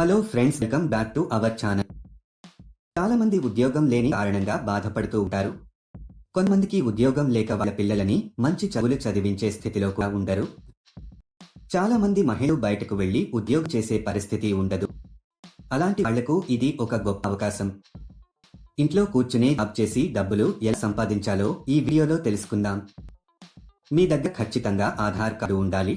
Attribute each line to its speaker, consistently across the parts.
Speaker 1: Hello friends welcome back to our channel. చాలా మంది ఉద్యోగం లేని కారణంగా బాధపడుతూ ఉంటారు. కొంతమందికి ఉద్యోగం లేక వాళ్ళ పిల్లలని మంచి చదువులు చదివించే స్థితిలో కూడా ఉండరు. చాలా మంది మహిళలు బయటకు వెళ్ళి ఉద్యోగం చేసే పరిస్థితి ఉండదు. అలాంటి వాళ్ళకు ఇది ఒక గొప్ప అవకాశం. ఇంట్లో కూర్చునే జాబ్ చేసి డబ్బులు ఎలా సంపాదించాలో ఈ వీడియోలో తెలుసుకుందాం. మీ దగ్గర ఖచ్చితంగా ఆధార్ కార్డు ఉండాలి.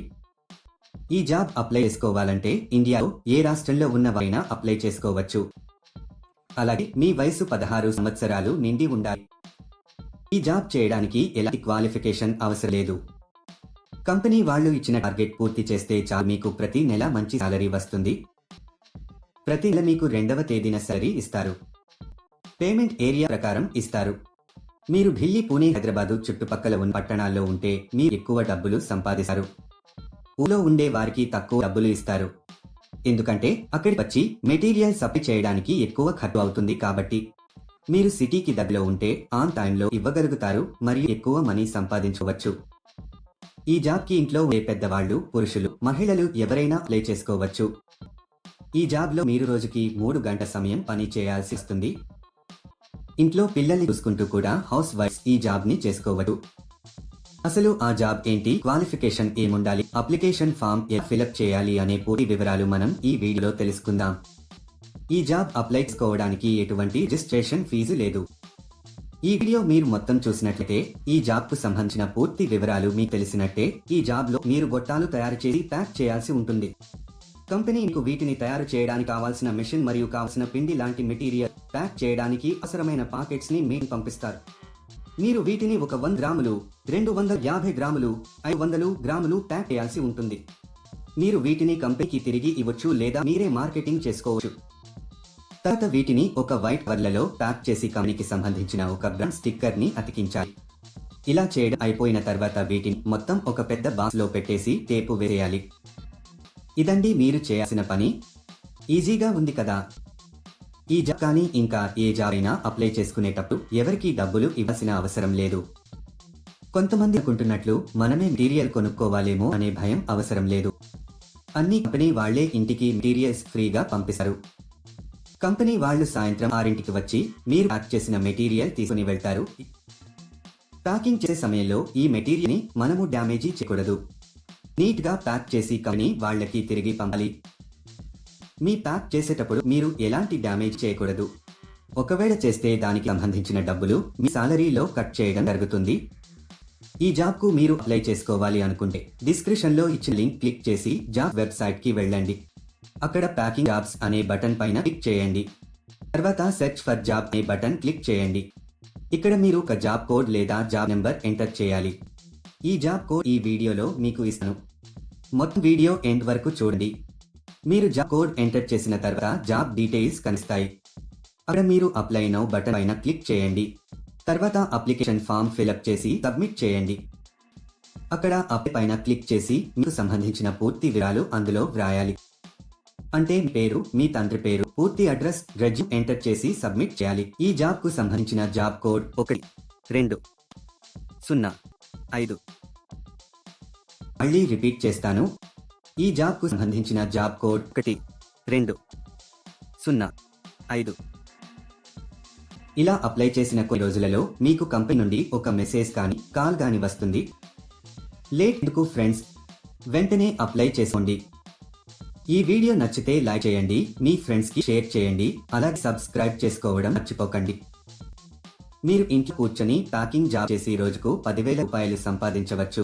Speaker 1: ఈ జాబ్ అప్లై చేసుకోవాలంటే ఇండియాలో ఏ రాష్ట్రంలో ఉన్న వారైనా అప్లై చేసుకోవచ్చు. అలాగే మీ వయసు పదహారు సంవత్సరాలు నిండి ఉండాలి. ఈ జాబ్ చేయడానికి ఎలాంటి క్వాలిఫికేషన్ అవసరం లేదు. కంపెనీ వాళ్ళు ఇచ్చిన టార్గెట్ పూర్తి చేస్తే చాలు మీకు ప్రతి నెల మంచి సాలరీ వస్తుంది. ప్రతి నెల మీకు రెండవ తేదీన సాలరీ ఇస్తారు. పేమెంట్ ఏరియా ప్రకారం ఇస్తారు. మీరు ఢిల్లీ పూణే హైదరాబాదు చుట్టుపక్కల ఉన్న పట్టణాల్లో ఉంటే మీరు ఎక్కువ డబ్బులు సంపాదిస్తారు. ఊళ్ళో ఉండే వారికి తక్కువ డబ్బులు ఇస్తారు. ఎందుకంటే అక్కడికి వచ్చి మెటీరియల్ సప్లై చేయడానికి ఎక్కువ ఖర్చు అవుతుంది కాబట్టి. మీరు సిటీకి దగ్గరలో ఉంటే ఆన్ టైంలో ఇవ్వగలుగుతారు మరియు ఎక్కువ మనీ సంపాదించవచ్చు. ఈ జాబ్కి ఇంట్లో ఉండే పెద్దవాళ్ళు పురుషులు మహిళలు ఎవరైనా అప్లై చేసుకోవచ్చు. ఈ జాబ్లో మీరు రోజుకి మూడు గంట సమయం పని చేయాల్సి వస్తుంది. ఇంట్లో పిల్లల్ని చూసుకుంటూ కూడా హౌస్ వైఫ్ ఈ జాబ్ని చేసుకోవచ్చు అసలు ఆ జాబ్ ఏంటి? క్వాలిఫికేషన్ ఏముండాలి? అప్లికేషన్ ఫామ్ ఏ ఫిలప్ చేయాలి అనే పూర్తి వివరాలు మనం ఈ వీడియోలో తెలుసుకుందాం. ఈ జాబ్ అప్లై చేసుకోవడానికి ఎటువంటి రిజిస్ట్రేషన్ ఫీజు లేదు. ఈ వీడియో మీరు మొత్తం చూసినట్లయితే ఈ జాబ్కు సంబంధించిన పూర్తి వివరాలు మీకు తెలిసినట్టే ఈ జాబ్లో మీరు గొట్టాలు తయారు చేసి ప్యాక్ చేయాల్సి ఉంటుంది. కంపెనీ మీకు వీటిని తయారు చేయడానికి కావాల్సిన మెషిన్ మరియు కావాల్సిన పిండి లాంటి మెటీరియల్ ప్యాక్ చేయడానికి అవసరమైన పాకెట్స్ని మీకు పంపిస్తారు. మీరు వీటిని ఒక వంద గ్రాములు రెండు వందల యాభై గ్రాములు ఐదు వందలు గ్రాములు ప్యాక్ చేయాల్సి ఉంటుంది. మీరు వీటిని కంపెనీకి తిరిగి ఇవ్వచ్చు లేదా మీరే మార్కెటింగ్ చేసుకోవచ్చు. తర్వాత వీటిని ఒక వైట్ కవర్లలో ప్యాక్ చేసి కంపెనీకి సంబంధించిన ఒక బ్రాండ్ స్టిక్కర్ని అతికించాలి. ఇలా చేయడం అయిపోయిన తర్వాత వీటిని మొత్తం ఒక పెద్ద బాక్స్లో పెట్టేసి టేపు వేయాలి ఇదండి మీరు చేయాల్సిన పని. ఈజీగా ఉంది కదా. ఈ జాబ్ కానీ ఇంకా ఏ జాబ్ అయినా అప్లై చేసుకునేటప్పుడు ఎవరికీ డబ్బులు ఇవ్వాల్సిన అవసరం లేదు. కొంతమంది అనుకుంటున్నట్లు మనమే మెటీరియల్ కొనుక్కోవాలేమో అనే భయం అవసరం లేదు. అన్ని కంపెనీ వాళ్ళే ఇంటికి మెటీరియల్స్ ఫ్రీగా పంపిస్తారు. కంపెనీ వాళ్ళు సాయంత్రం ఆరింటికి వచ్చి మీరు ప్యాక్ చేసిన మెటీరియల్ తీసుకుని వెళ్తారు. ప్యాకింగ్ చేసే సమయంలో ఈ మెటీరియల్ని మనము డ్యామేజీ చేయకూడదు. నీట్గా ప్యాక్ చేసి కంపెనీ వాళ్ళకి తిరిగి పంపాలి. మీ ప్యాక్ చేసేటప్పుడు మీరు ఎలాంటి డ్యామేజ్ చేయకూడదు. ఒకవేళ చేస్తే దానికి సంబంధించిన డబ్బులు మీ సాలరీలో కట్ చేయడం జరుగుతుంది. ఈ జాబ్కు మీరు అప్లై చేసుకోవాలి అనుకుంటే డిస్క్రిప్షన్లో ఇచ్చిన లింక్ క్లిక్ చేసి జాబ్ వెబ్సైట్కి వెళ్ళండి. అక్కడ ప్యాకింగ్ జాబ్స్ అనే బటన్ పైన క్లిక్ చేయండి. తర్వాత సెర్చ్ ఫర్ జాబ్ అనే బటన్ క్లిక్ చేయండి. ఇక్కడ మీరు ఒక జాబ్ కోడ్ లేదా జాబ్ నెంబర్ ఎంటర్ చేయాలి. ఈ జాబ్ కోడ్ ఈ వీడియోలో మీకు ఇస్తాను. మొత్తం వీడియో ఎండ్ వరకు చూడండి. మీరు జాబ్ కోడ్ ఎంటర్ చేసిన తర్వాత జాబ్ డీటెయిల్స్ కనిస్తాయి అక్కడ మీరు అప్లై నౌ బటన్ పైన క్లిక్ చేయండి. తర్వాత అప్లికేషన్ ఫామ్ ఫిలప్ చేసి సబ్మిట్ చేయండి. అక్కడ అప్లై పైన క్లిక్ చేసి మీకు సంబంధించిన పూర్తి వివరాలు అందులో వ్రాయాలి. అంటే మీ పేరు మీ తండ్రి పేరు పూర్తి అడ్రస్ రెజ్యూమ్ ఎంటర్ చేసి సబ్మిట్ చేయాలి. ఈ జాబ్కు సంబంధించిన జాబ్ కోడ్ ఒకటి రెండు సున్నా ఐదు. మళ్ళీ రిపీట్ చేస్తాను. ఈ జాబ్కు సంబంధించిన జాబ్ కోడ్ ఒకటి రెండు సున్నా ఐదు. ఇలా అప్లై చేసిన కొన్ని రోజులలో మీకు కంపెనీ నుండి ఒక మెసేజ్ కానీ కాల్ కానీ వస్తుంది. లేట్ ఎందుకు ఫ్రెండ్స్ వెంటనే అప్లై చేసుకోండి. ఈ వీడియో నచ్చితే లైక్ చేయండి మీ ఫ్రెండ్స్కి షేర్ చేయండి అలాగే సబ్స్క్రైబ్ చేసుకోవడం మర్చిపోకండి. మీరు ఇంట్లో కూర్చొని ప్యాకింగ్ జాబ్ చేసి రోజుకు పదివేల రూపాయలు సంపాదించవచ్చు.